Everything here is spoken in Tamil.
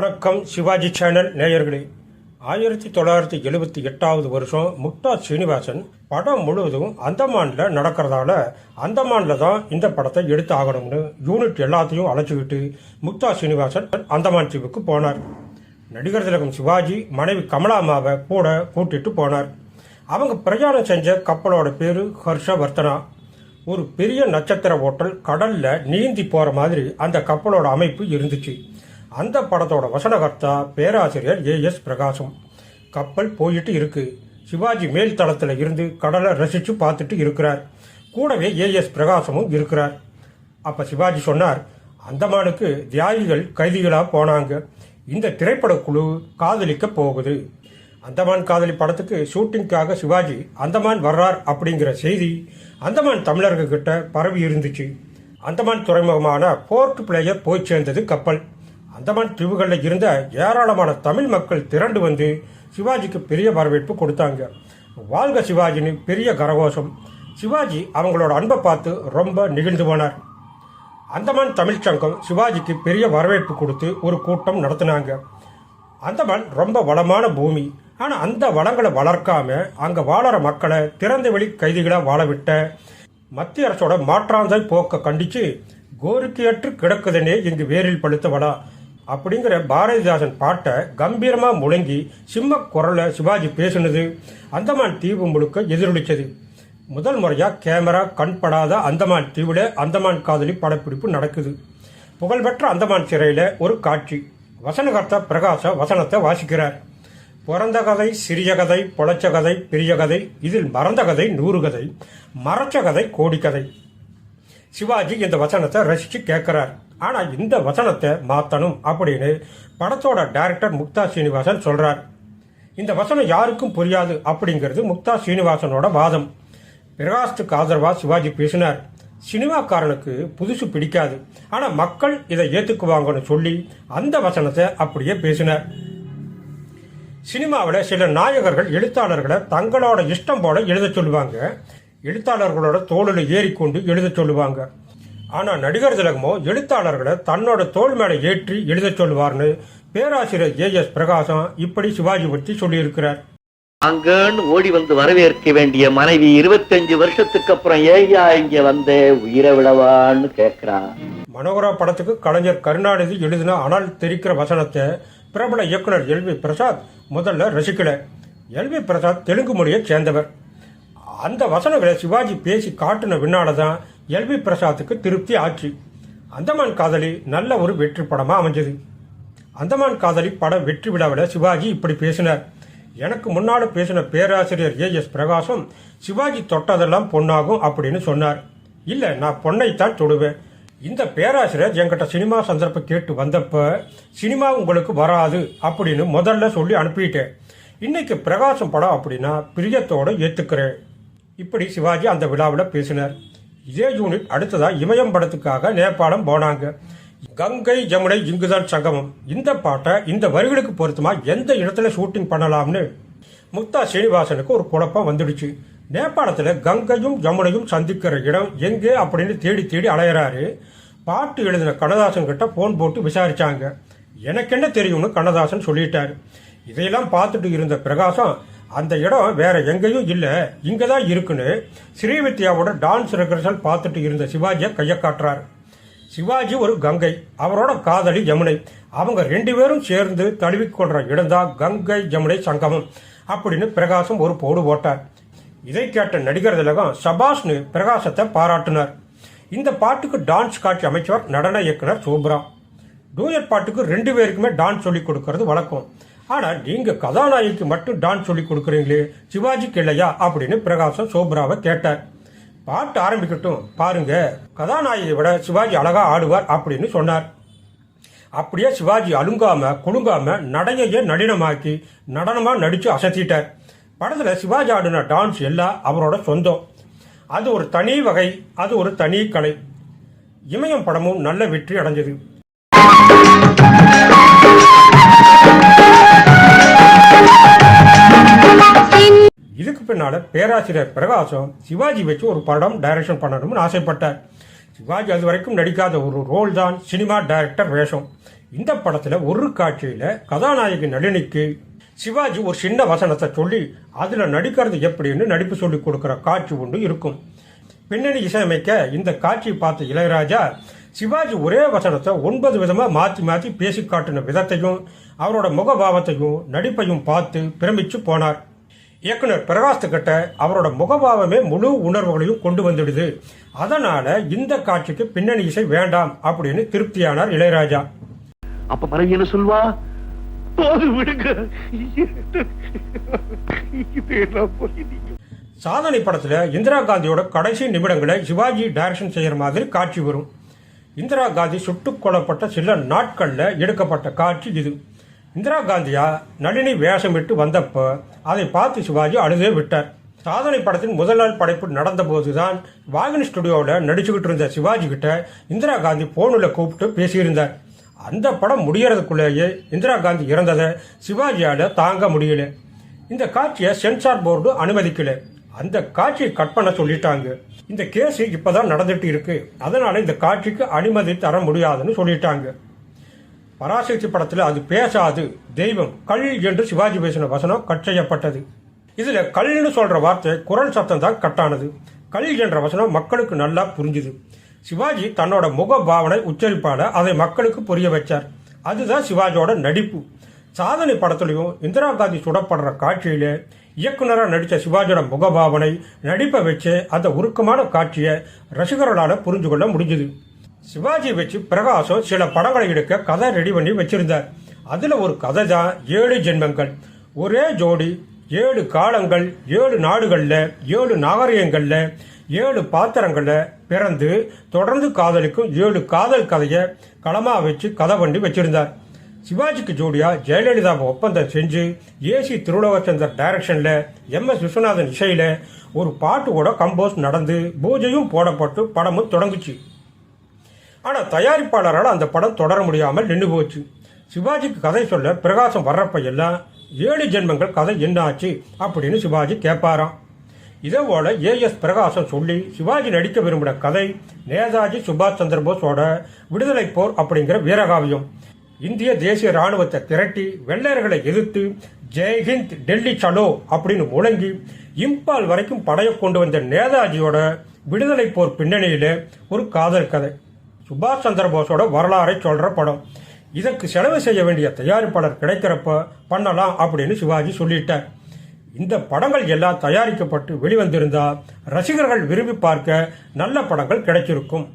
வணக்கம் சிவாஜி சேனல் நேயர்களே. ஆயிரத்தி தொள்ளாயிரத்தி எழுபத்தி எட்டாவது வருஷம் முக்தா சீனிவாசன் படம் முழுவதும் அந்தமானில் நடக்கிறதால அந்தமானில் தான் இந்த படத்தை எடுத்து ஆகணும்னு யூனிட் எல்லாத்தையும் அழைச்சிக்கிட்டு முக்தா சீனிவாசன் அந்தமான் தீவுக்கு போனார். நடிகர் திலகம் சிவாஜி மனைவி கமலாமாவை கூட கூட்டிட்டு போனார். அவங்க பிரயாணம் செஞ்ச கப்பலோட பேரு ஹர்ஷவர்த்தனா ஒரு பெரிய நட்சத்திர ஓட்டல் கடல்ல நீந்தி போற மாதிரி அந்த கப்பலோட அமைப்பு இருந்துச்சு. அந்த படத்தோட வசனகர்த்தா பேராசிரியர் ஏ எஸ் பிரகாசம். கப்பல் போயிட்டு இருக்கு. சிவாஜி மேல் தளத்தில் இருந்து கடலை ரசிச்சு பார்த்துட்டு இருக்கிறார். கூடவே ஏ எஸ் பிரகாசமும் இருக்கிறார். அப்போ சிவாஜி சொன்னார் அந்தமானுக்கு தியாகிகள் கைதிகளாக போனாங்க. இந்த திரைப்படக்குழு காதலிக்க போகுது. அந்தமான் காதலி படத்துக்கு ஷூட்டிங்காக சிவாஜி அந்தமான் வர்றார் அப்படிங்கிற செய்தி அந்தமான் தமிழர்கள் கிட்ட பரவி இருந்துச்சு. அந்தமான் துறைமுகமான போர்ட் பிளேயர் போய் சேர்ந்தது கப்பல். அந்தமான் தீவுகளில் இருந்த ஏராளமான தமிழ் மக்கள் திரண்டு வந்து சிவாஜிக்கு பெரிய வரவேற்பு கொடுத்தாங்க. வாழ்க சிவாஜின்னு பெரிய கரகோஷம். சிவாஜி அவங்களோட அன்பை பார்த்து ரொம்ப நெகிழ்ந்து போனார். அந்தமான் தமிழ் சங்கம் சிவாஜிக்கு பெரிய வரவேற்பு கொடுத்து ஒரு கூட்டம் நடத்தினாங்க. அந்தமான் ரொம்ப வளமான பூமி. ஆனால் அந்த வளங்களை வளர்க்காம அங்கே வாழற மக்களை திறந்த வெளி கைதிகளாக வாழவிட்ட மத்திய அரசோட மாற்றாந்தாய் போக்க கண்டித்து கோரிக்கையற்று கிடக்குதுன்னே இங்கு வேரில் பழுத்த வளா அப்படிங்கிற பாரதிதாசன் பாட்டை கம்பீரமாக முழங்கி சிம்ம குரலில் சிவாஜி பேசினது அந்தமான் தீவு முழுக்க எதிரொலிச்சது. முதல் முறையாக கேமரா கண்படாத அந்தமான் தீவில் அந்தமான் காதலி படப்பிடிப்பு நடக்குது. புகழ்பெற்ற அந்தமான் சிறையில் ஒரு காட்சி. வசனகர்த்தா பிரகாச வசனத்தை வாசிக்கிறார். பிறந்த கதை சிறிய கதை பொழைச்ச கதை பெரிய கதை இதில் மறந்த கதை நூறு கதை மறைச்ச கதை கோடிக்கதை சிவாஜி இந்த வசனத்தை ரசிச்சு கேட்கிறார். ஆனா இந்த வசனத்தை மாத்தணும் அப்படின்னு படத்தோட டைரக்டர் முக்தா சீனிவாசன் சொல்றார். இந்த வசனம் யாருக்கும் புரியாது அப்படிங்கிறது முக்தா சீனிவாசனோட வாதம். பிரகாஷ்டுக்கு ஆதரவா சிவாஜி பேசினார். சினிமாக்காரனுக்கு புதுசு பிடிக்காது. ஆனா மக்கள் இதை ஏத்துக்குவாங்கன்னு சொல்லி அந்த வசனத்தை அப்படியே பேசினார். சினிமாவில் சில நாயகர்கள் எழுத்தாளர்களை தங்களோட இஷ்டம் போல எழுத சொல்லுவாங்க. எழுத்தாளர்களோட தோளில் ஏறிக்கொண்டு எழுத சொல்லுவாங்க. ஆனால் நடிகர் திலகமோ எழுத்தாளர்களை தன்னோட தோல் மேலே ஏற்றி எழுத சொல்லுவார்னு பேராசிரியர் ஏ எஸ் பிரகாசம் இப்படி சிவாஜி பற்றி சொல்லியிருக்கிறார். அங்கன்னு ஓடி வந்து வரவேற்க வேண்டிய மனைவி இருபத்தஞ்சு வருஷத்துக்கு அப்புறம் ஏய்யா இங்க வந்த உயிரை விடவான்னு கேக்குறான் மனோகரா படத்துக்கு கலைஞர் கருணாநிதி எழுதின அனல் தெரிக்கிற வசனத்தை பிரபல இயக்குனர் எல்வி பிரசாத் முதல்ல ரசிக்கல. எல்வி பிரசாத் தெலுங்கு மொழியை சேர்ந்தவர். அந்த வசனங்களை சிவாஜி பேசி காட்டின பின்னால தான் எல்வி பிரசாத்துக்கு திருப்தி ஆச்சு. அந்தமான் காதலி நல்ல ஒரு வெற்றி படமா அமைஞ்சது. அந்தமான் காதலி படம் வெற்றி விழாவில் சிவாஜி இப்படி பேசினார். எனக்கு முன்னால் பேசின பேராசிரியர் ஏ எஸ் பிரகாசம் சிவாஜி தொட்டதெல்லாம் பொண்ணாகும் அப்படின்னு சொன்னார். இல்லை நான் பொண்ணைத்தான் தொடுவேன். இந்த பேராசிரியர் என்கிட்ட சினிமா சந்தர்ப்பம் கேட்டு வந்தப்ப சினிமா உங்களுக்கு வராது அப்படின்னு முதல்ல சொல்லி அனுப்பிட்டேன். இன்னைக்கு பிரகாசம் படம் அப்படின்னா பிரியத்தோடு ஏற்றுக்கிறேன் இப்படி சிவாஜி அந்த விழாவில் பேசினார். இதே யூனிட் அடுத்ததாக இமயம் படத்துக்காக நேபாளம் போனாங்க. கங்கை ஜமுனை இங்குதான் சங்கமம். இந்த பாட்டை இந்த வரிகளுக்கு பொருத்தமா எந்த இடத்துல ஷூட்டிங் பண்ணலாம்னு முக்தா சீனிவாசனுக்கு ஒரு குழப்பம் வந்துடுச்சு. நேபாளத்தில் கங்கையும் ஜமுனையும் சந்திக்கிற இடம் எங்கே அப்படின்னு தேடி தேடி அலையிறாரு. பாட்டு எழுதின கண்ணதாசன் கிட்ட ஃபோன் போட்டு விசாரிச்சாங்க. எனக்கு என்ன தெரியும்னு கண்ணதாசன் சொல்லிட்டாரு. இதையெல்லாம் பார்த்துட்டு இருந்த பிரகாசம் அந்த இடம் வேற எங்கேயும் இல்லை. இங்கே தான் இருக்குன்னு ஸ்ரீவித்யாவோட டான்ஸ் ரெகர்சல் பார்த்துட்டு இருந்த சிவாஜியை கையை காட்டுறாரு. சிவாஜி ஒரு கங்கை அவரோட காதலி யமுனை. அவங்க ரெண்டு பேரும் சேர்ந்து தழுவிக்கொள்ற இடம்தான் கங்கை யமுனை சங்கமம் அப்படின்னு பிரகாசம் ஒரு போடு போட்டார். இதை கேட்ட நடிகர் திலகம் சபாஷ்னு பிரகாசத்தை பாராட்டினார். இந்த பாட்டுக்கு டான்ஸ் காட்சி அமைச்சவர் நடன இயக்குனர் சோப்ரா. டூயட் பாட்டுக்கு ரெண்டு பேருக்குமே டான்ஸ் சொல்லி கொடுக்கறது வழக்கம். ஆனா நீங்க கதாநாயகிக்கு மட்டும் டான்ஸ் சொல்லி கொடுக்குறீங்களே சிவாஜிக்கு இல்லையா அப்படின்னு பிரகாசம் சோப்ராவை கேட்டார். பாட்டு ஆரம்பிக்கட்டும் பாருங்க. கதாநாயகியை விட சிவாஜி அழகா ஆடுவார் அப்படின்னு சொன்னார். அப்படியே சிவாஜி அழுங்காம குலுங்காம நடையையே நளினமாக்கி நடனமா நடிச்சு அசத்திட்டார். படத்துல சிவாஜி ஆடின டான்ஸ் எல்லாம் அவரோட சொந்தம். அது ஒரு தனி வகை அது ஒரு தனி கலை. இமயம் படமும் நல்ல வெற்றி அடைஞ்சது. இதுக்கு பின்னால் பேராசிரியர் பிரகாசம் சிவாஜி வச்சு ஒரு படம் டைரக்ஷன் பண்ணணும்னு ஆசைப்பட்டார். சிவாஜி அது வரைக்கும் நடிக்காத ஒரு ரோல் தான் சினிமா டைரக்டர் வேஷம். இந்த படத்தில் ஒரு காட்சியில் கதாநாயகி நளினிக்கு சிவாஜி ஒரு சின்ன வசனத்தை சொல்லி அதில் நடிக்கிறது எப்படின்னு நடிப்பு சொல்லி கொடுக்குற காட்சி ஒன்று இருக்கும். பின்னணி இசையமைக்க இந்த காட்சியை பார்த்த இளையராஜா சிவாஜி ஒரே வசனத்தை ஒன்பது விதமாக மாற்றி மாற்றி பேசி காட்டின விதத்தையும் அவரோட முகபாவத்தையும் நடிப்பையும் பார்த்து பிரமிச்சு போனார். இயக்குனர் பிரகாஷ் கிட்ட அவரோட முகபாவமே முழு உணர்வுகளையும் கொண்டு வந்துடுது. அதனால இந்த காட்சிக்கு பின்னணி இசை வேண்டாம் அப்படின்னு திருப்தியானார் இளையராஜா. அப்ப மனைவி என்ன சொல்வா? சாதனை படத்துல இந்திரா காந்தியோட கடைசி நிமிடங்களை சிவாஜி டைரக்ஷன் செய்யற மாதிரி காட்சி வரும். இந்திரா காந்தி சுட்டுக் கொல்லப்பட்ட சில நாட்கள்ல எடுக்கப்பட்ட காட்சி இது. இந்திரா காந்தியா நளினி வேஷமிட்டு வந்தப்போ அதை பார்த்து சிவாஜி அழுதே விட்டார். சாதனை படத்தின் முதல் நாள் படைப்பு நடந்தபோதுதான் வாகினி ஸ்டுடியோவில் நடிச்சுக்கிட்டு இருந்த சிவாஜி கிட்ட இந்திரா காந்தி போனில் கூப்பிட்டு பேசியிருந்தார். அந்த படம் முடியறதுக்குள்ளேயே இந்திரா காந்தி இறந்ததை சிவாஜியால் தாங்க முடியல. இந்த காட்சியை சென்சார் போர்டு அனுமதிக்கல. அந்த காட்சியை கட் பண்ண சொல்லிட்டாங்க. இந்த கேஸ் இப்போதான் நடந்துட்டு இருக்கு. அதனால இந்த காட்சிக்கு அனுமதி தர முடியாதுன்னு சொல்லிட்டாங்க. பராசக்தி படத்துல அது பேசாது. தெய்வம் கல் என்று சிவாஜி பேசின வசனம் கட் செய்யப்பட்டது இதுல கல்னு சொல்ற வார்த்தை குரல் சத்தம் தான் கட்டானது. கல் என்ற வசனம் மக்களுக்கு நல்லா புரிஞ்சுது. சிவாஜி தன்னோட முக பாவனை உச்சரிப்பால அதை மக்களுக்கு புரிய வச்சார். அதுதான் சிவாஜியோட நடிப்பு. சாதனை படத்துலையும் இந்திரா காந்தி சுடப்படுற காட்சியில இயக்குனராக நடித்த சிவாஜியோட முகபாவனை நடிப்பை வச்சு அந்த உருக்கமான காட்சியை ரசிகர்களால புரிஞ்சு கொள்ள முடிஞ்சுது. சிவாஜி வச்சு பிரகாசம் சில படங்களை எடுக்க கதை ரெடி பண்ணி வச்சிருந்தார். அதுல ஒரு கதை தான் ஏழு ஜென்மங்கள். ஒரே ஜோடி ஏழு காலங்கள் ஏழு நாடுகளில் ஏழு நாகரிகங்களில் ஏழு பாத்திரங்களில் பிறந்து தொடர்ந்து காதலிக்கும் ஏழு காதல் கதையை களமாக வச்சு கதை பண்ணி வச்சிருந்தார். சிவாஜிக்கு ஜோடியா ஜெயலலிதாவை ஒப்பந்தம் செஞ்சு ஏசி திருலோகச்சந்தர் டைரக்ஷனில் எம் எஸ் விஸ்வநாதன் இசையில் ஒரு பாட்டு கூட கம்போஸ் நடந்து பூஜையும் போடப்பட்டு படமும் தொடங்குச்சு. ஆனால் தயாரிப்பாளரால் அந்த படம் தொடர முடியாமல் நின்று போச்சு. சிவாஜிக்கு கதை சொல்ல பிரகாசம் வர்றப்ப எல்லாம் ஏழு ஜென்மங்கள் கதை என்ன ஆச்சு அப்படின்னு சிவாஜி கேட்பாராம். இதே போல ஏஎஸ் பிரகாசம் சொல்லி சிவாஜி நடிக்க விரும்பின கதை நேதாஜி சுபாஷ் சந்திர போஸோட விடுதலை போர் அப்படிங்கிற வீரகாவியம். இந்திய தேசிய ராணுவத்தை திரட்டி வெள்ளையர்களை எதிர்த்து ஜெய்ஹிந்த் டெல்லி சலோ அப்படின்னு முழங்கி இம்பால் வரைக்கும் படையை கொண்டு வந்த நேதாஜியோட விடுதலை போர் பின்னணியில ஒரு காதல் கதை. சுபாஷ் சந்திர போஸோட வரலாறை சொல்ற படம். இதற்கு செலவு செய்ய வேண்டிய தயாரிப்பாளர் கிடைக்கிறப்ப பண்ணலாம் அப்படின்னு சிவாஜி சொல்லிட்டார். இந்த படங்கள் எல்லாம் தயாரிக்கப்பட்டு வெளிவந்திருந்தால் ரசிகர்கள் விரும்பி பார்க்க நல்ல படங்கள் கிடைச்சிருக்கும்.